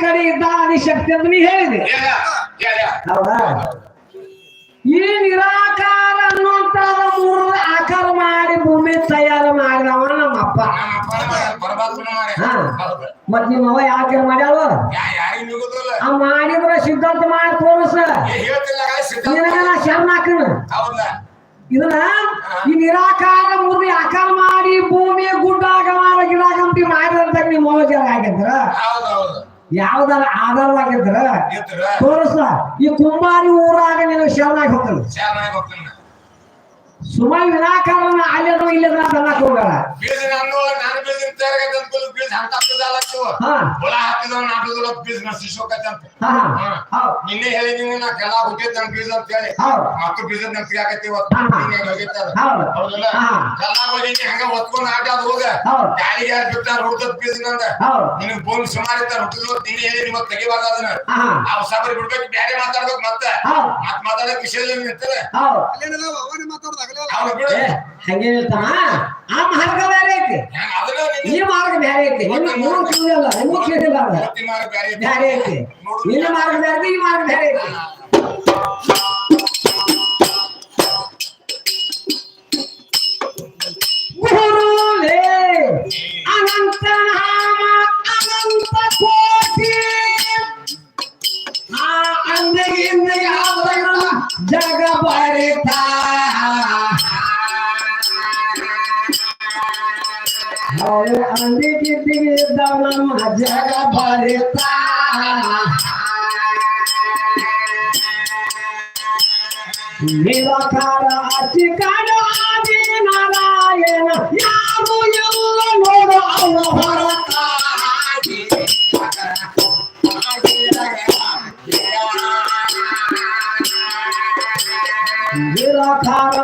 ಕಡೆ ಇದ್ದ ಆದಿಶಕ್ತಿ ಅಂತ ನೀ ಹೇಳಿದೆ ಹೇಳ, ಹೇಳ. ಹೌದಾ ಈ ನಿರಾಕಾರ ಅನ್ನುವಂತಾದ ಮೂರು ಆಕಾರ ಮಾಡಿ ಭೂಮಿ ತಯಾರು ಮಾಡಿದವ ನಮ್ಮಪ್ಪ ಮತ್ ನಿಮ್ಮ ಅವ ಪರಮಾತ್ಮನ ಮಗ. ಹಾ. ಹೌದು. ಮತ್ ನಿಮ್ಮವ್ವ ಯಾಕೆ ಮಾಡ್ಯಾವ. ಆ ಮಾಡಿದ್ರ ಸಿದ್ಧಾಂತ ಮಾಡಿ ತೋರಿಸ. ನಿನಗ ಶರಣ? ಇದನ್ನ ಈ ನಿರಾಕಾರ ಮೂರ್ತಿ ಆಕಾರ ಮಾಡಿ ಭೂಮಿ ಗುಡ್ಡ ಮಾಡ ಗಿಡ ಗಂಟಿ ಮಾಡಿದಂತ ನಿಮ್ಮ ಜನ ಆಗಿದ್ರ. ಯಾವ್ದಾರ ಆಧಾರವಾಗಿದ್ರ ತೋರಿಸ. ಈ ಕುಂಬಾರಿ ಊರಾಗ ನೀನು ಶರಣಾಗಿ ಹೋಗ್ತಾನೆ. ಚೆನ್ನಾಗಿ ಹೋಗ್ತಾನೆ. ಸುಮ ವಿನಾಕಾರನ ಅಲ್ಲಿರೋ ಇಲ್ಲದ ಅನ್ನಕ್ ಹೋಗಲ್ಲ ಬೀಜ ನಾನು ನಾನು ಬೀಜ ತಯಾರಾಗೈತೆ ಅಂದ್ಕೊಳ್ಳಿ, ಬೀಜ ಅಂತ ಬೀಜ ಅಲ್ಲತ್ತು. ಹಾ. ಹುಳ ಹಾಕಿದವ ನಾಟುದಿಲ್ಲ ಬೀಜ ನಶಿಸೋಕೈತೆ ಅಂತ. ಹಾ ಹಾ. ಹೌದ್. ನಿನ್ನೆ ಹೇಳಿದೀನಿ ನಾ ಕೆಲ ಹುಟ್ಟಿದ್ ನನ್ ಬೀಜ ಅಂತ ಹೇಳಿ. ಹೌದ್. ಮತ್ತು ಬೀಜ ನೆನಪಿಗೆ ಆಗೈತಿ ಇವತ್ತು. ಹಾ. ನಿನ್ನೆ ಹೋಗೈತೆ ಅದು. ಹೌದ್. ಹೌದಲ್ಲ? ಹಾ. ಕೆಲ ಹೋಗಿನಿ ಹಂಗ ಒತ್ಕೊಂಡ್ ಆಟ ಅದು ಹೋಗ. ಹೌದ್. ಗಾಳಿಗೆ ಯಾರು ಬಿಟ್ಟಾರ ಹುಡ್ದದ್ ಬೀಜ ನಂದ? ಹೌದ್. ನಿನಗ್ ಭೂಮಿ ಸುಮಾರು ಇರ್ತಾರ ಹುಟ್ಟಿದ್ರು ನಿನ್ನೆ ಹೇಳಿ ಇವತ್ತು ತೆಗಿಬಾರ್ದು ಅದನ್ನ. ಹಾ ಆ ಸಾಬರಿ ಬಿಡ್ಬೇಕು ಬ್ಯಾರೆ ಮಾತಾಡ್ಬೇಕು ಮತ್ತೆ. ಹೌದ್. ಮತ್ ಮಾತಾಡಕ್ ವಿಷಯದಲ್ಲಿ ನಿಂತಾರೆ ಹೌದ್. ಹಂಗೇನಿರ್ತಾನ ಆ ಮಾರ್ಗ ಬೇರೆ ಐತಿ. ಈ ಮಾರ್ಗ ಬೇರೆ ಐತಿ. ಇನ್ನು ಮೂರು. ಇವತ್ತಿನ ಮಾರ್ಗ ಬ್ಯಾರೆ ಐತಿ. ಬೇರೆ ಐತಿ. ನಿನ್ನ ಮಾರ್ಗ ಬೇರೆ ಐತಿ, ಈ ಮಾರ್ಗ ಬೇರೆ ಐತಿ. ನಿರಾಕಾರ ಅತಿ ಕಾಡ ಆದಿ ನಾರಾಯಣ ಯಾರು ಎಲ್ಲ ನೋಡು ಅವ ಹೊರತ ನಿರಾಕಾರ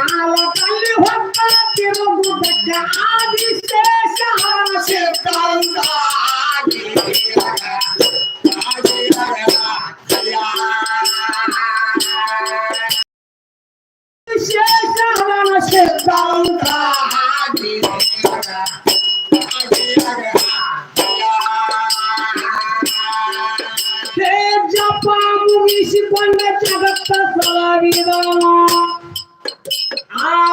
ನಿತ್ಯ ಕಾಲ ಕಲ್ಲಿ ಹೊತ್ತ ತಿರುಗುದಕ್ಕ ಆದಿಶೇಷ ಸಿದ್ಧಾಂತ ಸಿದ್ಧಾಂತ ಹೇ ಜಪ ಮುಗಿಸಿಕೊಂಡ ಜಗತ್ತ ಸಲವಿದನು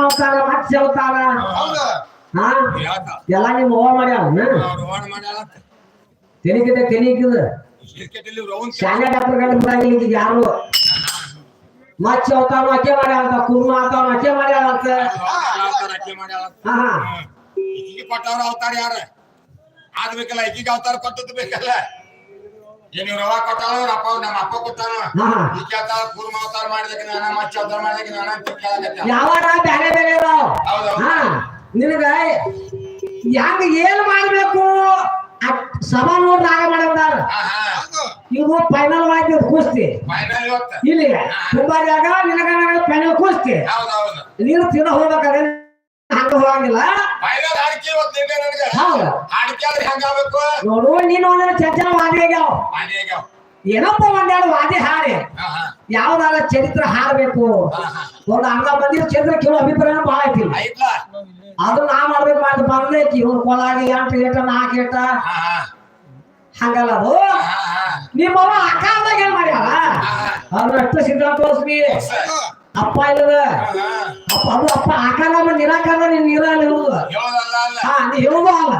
ಅವತಾರ ಮತ್ಸ್ಯ ಅವತಾರ. ಯಾಕ? ಎಲ್ಲ ನಿಮ್ಮ ಹೋಗ ಮಾಡ್ಯಾವ ಅವ್ರು ಓಡ್ ಮಾಡ್ಯಾಳ ತೆನಿಕಿದೆ ತೆನಿಕಿದ ಶಾಲೆ ಡಾಕ್ಟರ್ ಗಂಡ ಬಿಡಂಗಿಲ್ಲ ಯಾರು? ಮತ್ಸ್ಯ ಅವತಾರ ಅಕ್ಕೆ ಮಾಡ್ಯಾಳ ಅಂತ ಕೂರ್ಮ ಅವತಾರ ಅಕ್ಕೆ ಮಾಡ್ಯಾಳ ಹಾ ಹಾ. ಅವತಾರ ಯಾರ? ಆದ್ಬೇಕಲ್ಲ ಈಕಿಗೆ ಅವತಾರ ಕೊಟ್ಟದ್ದು ಬೇಕಲ್ಲ? ಏನ್ ಇವ್ರ ಅವ ಕೊಟ್ಟಾಳ ಇವ್ರ ಅಪ್ಪ ನಮ್ಮ ಅಪ್ಪ ಕೊಟ್ಟಾನ? ಈ ಕೇಳ್ತಾಳ ಕೂರ್ಮ ಅವತಾರ ಮಾಡಿದಕ್ಕೆ ನಾನ ಮಚ್ಚ ಅವತಾರ ಮಾಡಿದಕ್ಕೆ ನಾನ ಅಂತ ಕೇಳಕತ್ತ ಯಾವಾಗ ಬೇರೆ ಬೇರೆ ಇದಾವ ಹೌದು ಹಾ. ನಿನಗ ಹೆಂಗ ಏನ್ ಮಾಡ್ಬೇಕು? ಸಭಾ ನೋಡ್ ಹಾ ಹಾ. ಇವು ಫೈನಲ್ ಆಗಿ ಕುಸ್ತಿ. ಇಲ್ಲಿ ತುಂಬಾ ಜಾಗ ನಿನಗ ಫೈನಲ್ ಕುಸ್ತಿ. ಹೌದು ಹೌದು ನೀನು ತಿನ್ನ ಹೋಗ್ಬೇಕಾದ್ರೆ ಹೋಗಂಗಿಲ್ಲ. ನೋಡು ನೀನು ಒಂದರ ಚರ್ಚನ ವಾದಿ ಆಗ್ಯಾವ. ಮನೆಗೆ ಏನಪ್ಪ ಒಂದೆರಡು ವಾದಿ ಹಾರಿ ಯಾವ್ದಾರ ಚರಿತ್ರ ಹಾರಬೇಕು ನೋಡ ಹಂಗ ಬಂದಿರೋ ಚರಿತ್ರೆ ಕೆಲವು ಅಭಿಪ್ರಾಯ ಬಹಳ ಐತಿ. ಅದು ನಾ ಮಾಡ್ಬೇಕು ಮಾಡಿ ಬಂದೈತಿ ಇವ್ರ ಕೊಲಾಗಿ ಎಂಟು ಏಟ ನಾಲ್ಕು ಏಟ ಹಂಗಲ್ಲ ಅದು? ನಿಮ್ಮವ ಅಕಾಲದಾಗ ಏನ್ ಮಾಡ್ಯಾಳ? ಅದ್ರಷ್ಟು ಸಿದ್ಧಾಂತ ತೋರಿಸ್ಬಿ ಅಪ್ಪ ಇಲ್ಲದ? ಅಪ್ಪ ಅದು ಅಪ್ಪ ಆಕಾರ ನಿರಾಕಾರ ನೀನ್ ನೀರಲ್ಲಿ ಇರುವುದು. ಹಾ ನೀ ಹೇಳುದು ಅಲ್ಲ.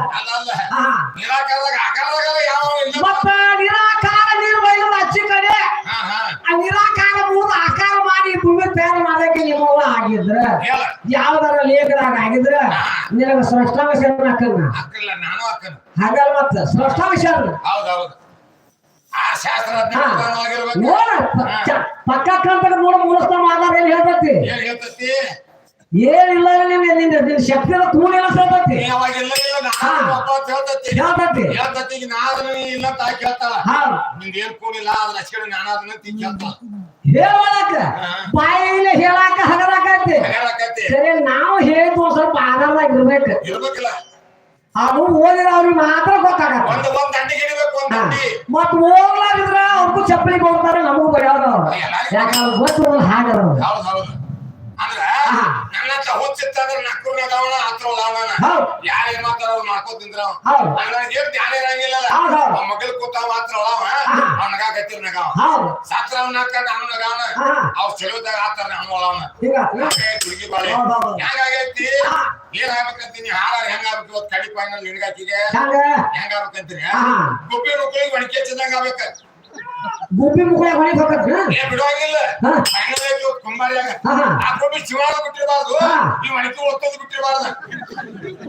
ಮತ್ತ ನಿರಾಕಾರ ನೀರು ಬೈಲದ ಅಚ್ಚಿ ಕಡೆ. ಆ ನಿರಾಕಾರ ಮೂರು ಆಕಾರ ಮಾಡಿ ಭೂಮಿ ತಯಾರು ಮಾಡಕ್ಕೆ ನಿಮ್ಮವ್ವ ಆಗಿದ್ರ. ಯಾವ್ದಾರ ಲೇಖದಾಗ ಆಗಿದ್ರ. ನಿನಗ ನಾನು ಅಕ್ಕನ ಹಾಗಲ್ಲ ಮತ್ತ. ಸ್ಪಷ್ಟ ಹೌದೌದು. ಆ ಶಾಸ್ತ್ರ ಆಗಿರ್ಬೇಕು ನೋಡ ಪಕ್ಕ ಕಂತಕ ನೋಡ ಮೂಲಸ್ಥ ಮಾತಾಡ ಏನ್ ಹೇಳ್ತತಿ? ಏನ್ ಹೇಳ್ತತಿ? ಏನಿಲ್ಲ ನಿನ್ನ ನಿನ್ನ ನಿನ್ನ ಶಕ್ತಿ ಎಲ್ಲ ಸೋತತಿ ನೀ ಅವಾಗ ಇಲ್ಲ ಇಲ್ಲ ನಾನು ಅಂತ ಹೇಳ್ತತಿ. ಹೇಳ್ತತಿ. ಹೇಳ್ತತಿ ಈಗ ನಾದನ ಇಲ್ಲ ಅಂತ ಆಕಿ ಹೇಳ್ತಾಳ? ನಿಂದ ಏನ್ ಕೂಡಿಲ್ಲ ಅದ್ರ ಅಚ್ಕಡೆ ನಾನು ಅದನ್ನ ಹೇಳ್ತಾಳ. ಹೇಳಕ ಬಾಯಿಲೆ ಹೇಳಾಕ ಹಗರಾಕತಿ. ಸರಿ ನಾವು ಹೇಳಿ ಸ್ವಲ್ಪ ಆಧಾರದಾಗ ಇರ್ಬೇಕು. ಇರ್ಬೇಕಿಲ್ಲ. ಅದು ಓದಿರ ಅವ್ರಿಗೆ ಮತ್ ಹೋಗ್ಲಾಗಿದ್ರ ಅವ್ರಿಗೂ ಚಪ್ಪಲಿ ಹೋಗ್ತಾರೆ ನಮಗೂ ಯಾವ್ದು ಯಾಕಂದ್ರೆ ಗೊತ್ತು ಹಾಗರ ಹೌದ್ ಹೌದು. ಅಂದ್ರ ಹಾ. ನನ್ನ ಹುಚ್ಚಿತ್ತಂದ್ರ ನಕ್ಕೂರ್ನಾಗ ಅವನ ಹತ್ರ ಅವನ ಯಾರ ಏನ್ ಮಾಡ್ತಾರ ಅವ್ರು ಮಾಡ್ಕೋ ತಿಂದ್ರ ನನಗೆ ಏನ್ ಧ್ಯಾನ ಇರಂಗಿಲ್ಲ ಹೌದ್ ಹೌದ್. ಅವ್ ಮಗಲ್ ಕೂತ ಮಾತ್ರ ಅವ ಹಾ. ಅವ್ ನಗಾಕತ್ತಿರ್ ನಗಾವ. ಹೌದು. ಸತ್ರ ಅವ್ನ ಹಾಕೊಂಡ್ ಅವನು ನಗಾವನ ಹಾ. ಅವ್ ಚಲೋದಾಗ ಆತಾರ ಅವನು ಒಳವನ. ಹುಡುಗಿ ಬಾಳೆ. ಹೆಂಗಾಗೈತಿ. ಏನ್ ಆಗ್ಬೇಕಂತೀನಿ? ಹಾರ ಹೆಂಗಾಗ್ಬೇಕು ಇವತ್ತು ಕಡಿ ಫೈನಲ್ ನಿನಗಾಕಿಗೆ ಹಂಗ. ಹೆಂಗಾಗ್ಬೇಕಂತೀನಿ. ಗುಬ್ಬಿ ಮಕ್ಕಳಿಗೆ ಒಣಕೆ ಹಚ್ಚಿದಂಗ ಆಗ್ಬೇಕ. ಗುಬ್ಬಿ ಮುಖ ಹೊಳಿ ಹೋಗತ್ರಿ ಏನ್ ಬಿಡುವಾಗಿಲ್ಲ ಹಾ. ಫೈನಲ್ ಐತಿ ಇವತ್ತು ಕುಂಬಾರಿಯಾಗ. ಹಾ, ಹಾ. ಆ ಗುಬ್ಬಿ ಶಿವಾಳ ಬಿಟ್ಟಿರಬಾರ್ದು ಹಾ. ಮಣಿಕೆ ಒತ್ತೋದು ಬಿಟ್ಟಿರಬಾರ್ದು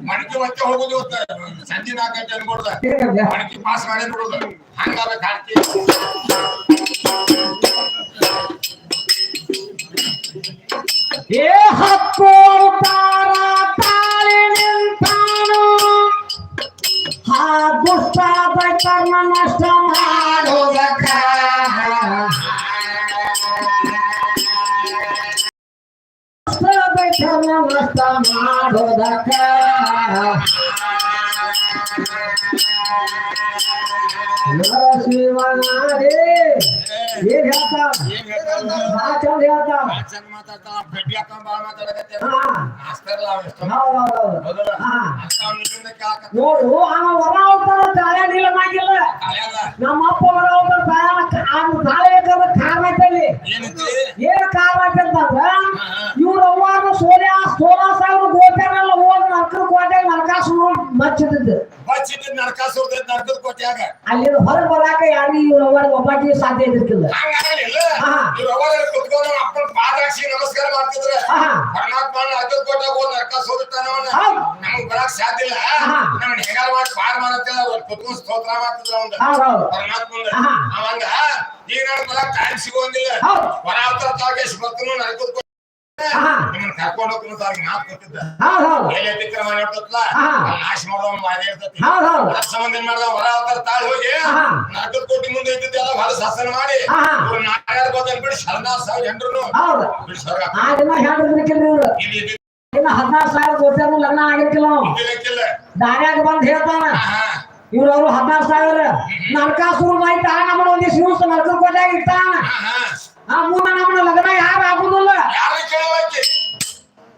ಮಣಿಕೆ ಒತ್ತೆ ಹೋಗೋದು ಇವತ್ತು. ಸಂಜೆ ನಾಲ್ಕು ಗಂಟೆ ಅನ್ಕೊಡ್ದ ಹೇಗಂದ್ರೆ? ಮಣಿಕೆ ಪಾಸ್ ಮಾಡಿ ಏ ತಾಳಿ ನಿಂತಾನು ಆ ದುಷ್ಟ ಮಾಡೋದಕ್ಕ ನರಸಿಂಹನಾಡಿ ಹಾ ಅಂತ ಅವ್ನಿಂದ ಕೇಳಕತ್ತ ನೋಡು ಅವ ಹೊರ ಹೋಗ್ತಾನ ತಾಳೆ ನೀಲಮಾಗಿಲ್ಲ ಕಾಳ್ಯಾಗ ನಮ್ಮ ಅಪ್ಪ ಹೊರ ಹೋಗ್ತಾನ ತಾಳ ಅವ್ನು ತಾಳೆ ಬೇಕಾದ್ರೆ ಕಾರಣ ಐತಲ್ಲಿ ಏನೈತಿ ಏನ್ ಕಾರಣ ಐತಂತಂದ್ರ. ಇವ್ರ ಅವ್ವಾರು ಸೋಲೆ ಸೋಲಾ ಸಾವಿರ ಗೋಪ್ಯಾನೆಲ್ಲ ಹೋಗಿ ನರ್ಕದ ಕೋಟೆ ನರಕಾಸು ಮಚ್ಚಿದ್ದು ಬಚ್ಚಿಟ್ಟು ನರಕ ಸುರ್ದೈತ್ ನರಕದ ಕೊಟ್ಯಾಗ ಅಲ್ಲಿ ಹೊರಗೆ ಬರಾಕ ಯಾರಿಗೂ ಇವ್ರ ಅವ್ವಾರ ಒಬ್ಬಟ್ಟಿಗೆ ಸಾಧ್ಯ ಹಾ. ಇವ್ರ ಅವರ ಕುತ್ಕೊಂಡು ನಮ್ಮ ಪಾದ ಪಾದಾಕ್ಷಿ ನಮಸ್ಕಾರ ಮಾಡ್ತಿದ್ರೆ. ಪರಮಾತ್ಮನ ಅರ್ಧದ ಕೊಟ್ಟಾಗ ಹೋದ್ ನರಕ ಸೋರುತ್ತಾನವನ ಹೌದ್. ನಮಗ್ ಬರಕ್ ಸಾಧ್ಯ ಇಲ್ಲ. ನಮ್ಮನ್ನ ಹೆಂಗಾರ ಮಾಡಿ ಪಾರ್ ಮಾಡತ್ತೇಳ ಅವ್ರು ಕುತ್ಕೊಂಡು ಸ್ತೋತ್ರ ಮಾಡ್ತಿದ್ರ ಅವ್ನ ಪರಮಾತ್ಮಂದ. ಅವಂಗ ಈಗ ನನಗ್ ಬರಕ್ ಟೈಮ್. ಹೊರ ಅವತಾರ ತಾಗೇಶ್ ಬರ್ತನು ನರಕದ. ನಿಮ್ಮನ್ನ ಕರ್ಕೊಂಡು ಹೋಗ್ತೀನಿ ಅಂತ ಅವ್ರಿಗೆ ಮಾತು ಕೊಟ್ಟಿದ್ದ. ಎಲ್ಲಿ ಅತಿಕ್ರಮ ಮಾಡ್ತತ್ಲ. ನಾಶ ಮಾಡೋವ್ ಮಾರಿ ಇರ್ತತಿ. ಅದ್ರ ಸಂಬಂಧ ಏನ್ ಮಾಡ್ದ? ಹೊರ ಅವತಾರ ತಾಳ್ ಹೋಗಿ ಹಾ. ನರಕದ ಕೋಟಿ ಮುಂದೆ ಶಾಸನ ಮಾಡಿ. ಇವ್ರು ಗೊತ್ತಲ್ಲ ಬಿಡಿ ಶರಣ ಸಾವಿರ ಹೆಂಡ್ರು ಬಿಡಿ ಇವ್ರು. ಇಲ್ಲಿ ಇದ್ದಿದ್ದು ಇನ್ನ ಹದಿನಾರು ಸಾವಿರ ಗೋಪ್ಯಾನು ಲಗ್ನ ಆಗಿರ್ಕಿಲ್ಲ ದಾರ್ಯಾಗ ಬಂದ್ ಹೇಳ್ತಾನ. ಹಾ ಇವ್ರವ್ರು ಹದಿನಾರು ಸಾವಿರ. ನರಕಾಸುರ ಆಯ್ತ ನಮ್ಮ ಒಂದಿಷ್ಟು ದಿವಸ ನರಕ ಇರ್ತಾನ. ಆ ಮುಂದೆ ನಮ್ಮನ್ನ ಲಗ್ನ ಯಾರು ಆಗುದಿಲ್ಲ? ಯಾರು ಕೇಳಕ್ಕೆ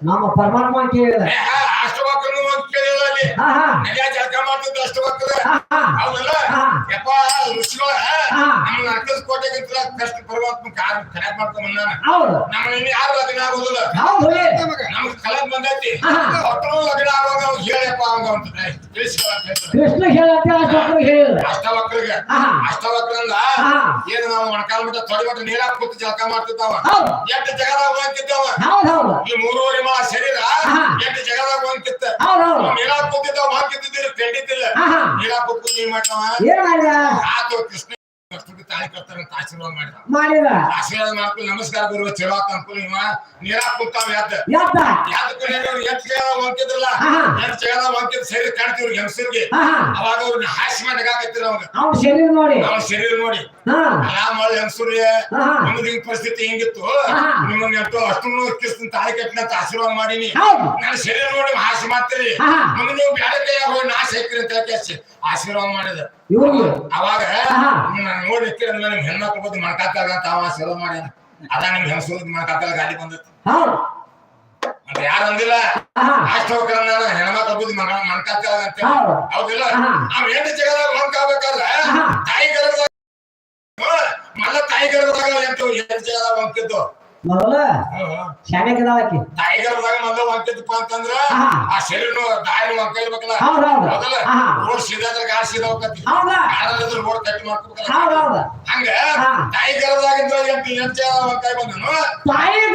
ನಮ್ಮ ಪರಮಾತ್ಮ ಕೇಳಿದ. ಅಷ್ಟವಕ್ಕನು ಅಂತ ಕೇಳಿಲ್ಲ ಹಾ ಹಾ. ಹೌದಲ್ಲ? ಯಪ್ಪ ಋಷಿಗಳ ನಮ್ಮ ಅಕ್ಕದ ಕೋಟೆಗಿಂತ ಕಷ್ಟ ಪರಮಾತ್ಮ ಕಾರ್ ಖರಾಬ್ ಮಾಡ್ಕೊಂಡ್ ಬಂದಾನ? ಹೌದು. ನಮ್ಮ ಇನ್ನು ಯಾರು ಲಗ್ನ ಆಗೋದಿಲ್ಲ? ನಮ್ಗೆ ಬಂದೈತಿ. ಅವ್ನು ಹೇಳಪ್ಪ ಅವಂಗ ಅಂತ ತಿಳಿಸ್ಕೊಳ ಕೃಷ್ಣ ಹಾ. ಅಷ್ಟವಕ್ರಂದ ಹಾ. ಏನು ನಾವು ಮೊಣಕಾಲ ಮಟ್ಟ ತೊಡಿ ಮಟ್ಟ ನೀರಾಗ ಕೂತು ಜಳಕ ಮಾಡ್ತಿದ್ದಾವ? ಎಂಟು ಜಗದಾಗ ಹೋಗ್ತಿದ್ದಾವ? ಈ ಮೂರುವರೆ ಮಾ ಶರೀರ. ಎಂಟು ಜಗದಾಗ ಹೋಗ್ತಿತ್ತ? ನೀರಾಗ ಕೂತಿದ್ದಾವ ನೀರಾಗ ಕೂತು ಏನ್ ಮಾಡ್ತಾವ ಆತು ಕೃಷ್ಣ ತಾಳಿ ಆಶೀರ್ವಾದ ಮಾಡಿದ. ಮಾಡಿದ. ಆಶೀರ್ವಾದ ಮಾಡ್ಕೊಂಡು ನಮಸ್ಕಾರ ಗುರು ಚಲೋ ಆತ ಅನ್ಕೊಂಡು ಇವ ನೀರಾಗ ಕೂತಾವ ಹೊಂಕಿದ್ರಲ್ಲ ಹೊಂಕಿದ್ ಶರೀರ ಕಾಣ್ತಿವ್ರಿ ಹೆಂಗಸರಿಗೆ ಹಾ ಹಾ ಅವಾಗ ಅವ್ರನ್ನ ಹಾಸಿ ಅವಾಗ ಅವ್ನ ಶರೀರ ನೋಡಿ. ಅವನ ಶರೀರ ನೋಡಿ. ಹಾ. ನಿಮ್ದು ಹಿಂಗ್ ಪರಿಸ್ಥಿತಿ ಹಿಂಗಿತ್ತು. ನಿಮ್ಮನ್ನ ಎಂಟು ಅಷ್ಟು ಕಿಸ್ತಿನ ತಾಯಿ ಕಟ್ಟಿನ ಆಶೀರ್ವಾದ ಮಾಡೀನಿ. ನನ್ನ ಶರೀರ ನೋಡಿ ಹಾಸಿ ಮಾಡ್ತೀರಿ. ನಮ್ಗೆ ನೀವು ಬ್ಯಾಡ ಕೈ ಹೋಗಿ ನಾಶ ಹಾಕಿರಿ ಅಂತ ಹೇಳಿ ಆಶೀರ್ವಾದ ಮಾಡಿದ. ಅವಾಗ ನಾನು ನೋಡಿ ನಿಮ್ಗೆ ಹೆಣ್ಮಕ್ಳು ಬಂದು ಮಣಕಾತಾಗ ಅಂತ ಅವ ಆಶೀರ್ವಾದ ಮಾಡ್ಯಾನ ಅದ ನಿಮ್ಗೆ ಹೆಂಗಸೂರ್ ಮಣಕಾತಾಗ ಗಾಡಿ ಬಂದೈತಿ. ಹೌದು. ಅಂತ ಯಾರು ಅಂದಿಲ್ಲ? ಹಾ ನಾನು ಹೆಣ್ಮಕ್ಳು ಮಗ ಮಣಕಾತಾಗ ಅಂತ. ಹೌದಿಲ್ಲ. ನಾವ್ ಹೆಣ್ಣು ಜಗದಾಗ ಹಾ. ತಾಯಿ ಗರ್ಭದಾಗ ಮಲ್ಲ ತಾಯಿ ಜಗದಾಗ ಹೊಂಕಿದ್ದು ಮೊದಲ? ಶಾನ್ಯಾಗಿದಾಳಕಿ ತಾಯಿ ಗರ್ಭದಾಗ ಮೊದಲು ಅಂತಂದ್ರ. ಆ ಶರೀರ ದಾರಿ ಹೊಂಕ ಇರ್ಬೇಕಲ್ಲ. ಹೌದು ಹೌದು. ಹೌದಲ್ಲ ಹಾ ರೋಡ್ ಸೀದಾದ್ರೆ ಗಾಡಿ ಸೀದಾ ಹೋಗತಿ ಹೌದಾ? ರೋಡ್ ಕಟ್ಟಿ ಮಾಡ್ಕೋಬೇಕಲ್ಲ. ಹಂಗ ಗರ್ಭದಾಗಿಂದ ಎಂಟು ಜನ ಹೊಂಕಾಯಿ ಬಂದನು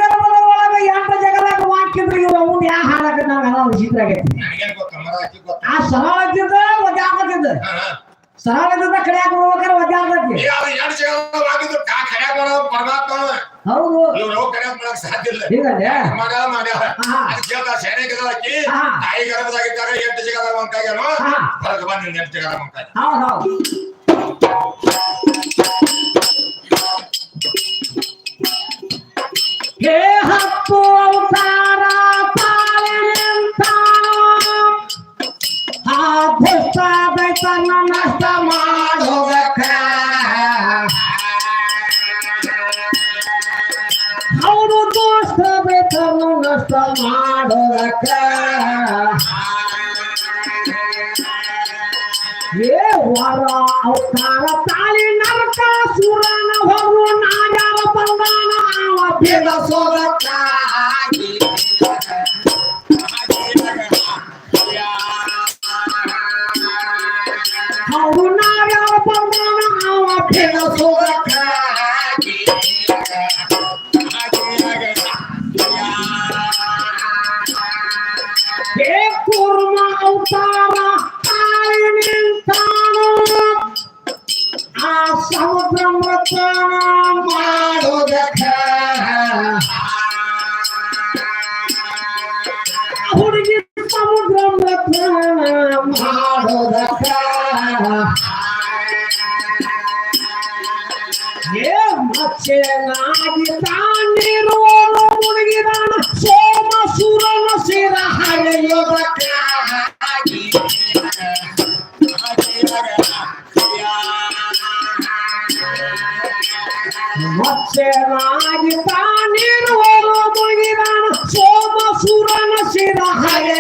ಗರ್ಭದ ಒಳಗ ಎಂಟ ಜಗದಾಗ ವಾಕ್ಯಂದ್ರೆ ಅವ್ನು ಯಾ ಹಾಡಕ ನಾವೆಲ್ಲ ವಿಚಿತ್ರ ಆಗೈತಿ ನನಗೇನ್ ಗೊತ್ತ? ಮರ ಹಾಕಿ ಗೊತ್ತ. ಆ ಸರಳದಿಂದ ಒದ್ದಾಡ್ತಿದ್ದ ಹಾ, ಹಾ. ಸರಳದಿಂದ ಕಡಿಯಾಕ ಹೋಗ್ಬೇಕಾರೆ ಒದ್ದಾಡ್ತೈತಿ ಆಗಿದ್ರು ಕಾ ಕಡ್ಯಾಕ್ ಪರಮಾತ್ಮ. ಹೌದು. ಇವ್ರು ಹೋಗಿ ಕಡ್ಯಾಕ್ ಮಾಡಕ್ ಸಾಧ್ಯ ಇಲ್ಲ. ಹೀಗಂದೆ ಮಾಡ್ಯಾಳ ಮಾಡ್ಯಾಳ ಹಾ. ಅದ್ ಕೇಳ್ತಾ ಶೇನೆ ಹಾಕಿ ತಾಯಿ ಗರ್ಭದಾಗಿದ್ದಾಗ ಎಂಟು ಜಗದಾಗ ಹೊಂಕಾಗ್ಯಾನು ಹಾ. ಹೊರಗೆ ಬಂದು ಎಂಟು ಜಗದಾಗ ಹೊಂಕಾಗ ಹೌದು ಹೌದು. ಹೇ ಹತ್ತು ಅವತಾರ ನಷ್ಟ ಮಾಡೋದಕ್ಕ ಏ ವರ ಅವತಾರ ತಾಳಿ ನರಕ ಸುರನ ಹೊರು ನಾಗರ ಬಂದಾನ ಅವ ಬೆದಸೋದಕ್ಕಾಗಿ ಆ ಸಮುದ್ರ ಮತನ ಮಾಡೋದಕ್ಕ ಹುಡುಗಿ ಸಮುದ್ರ ಮತನ ಮಾಡೋದಕ್ಕ ಏ ಮಚ್ಚನಾಗಿ ತಾನಿರೋ ಮುಳುಗಿದಾನ ಸೋಮ ಸುರನ ಸಿರ ಹಳೆಯೋದಕ್ಕಾಗಿ রাজস্থানের সব সুরান সে রাহায়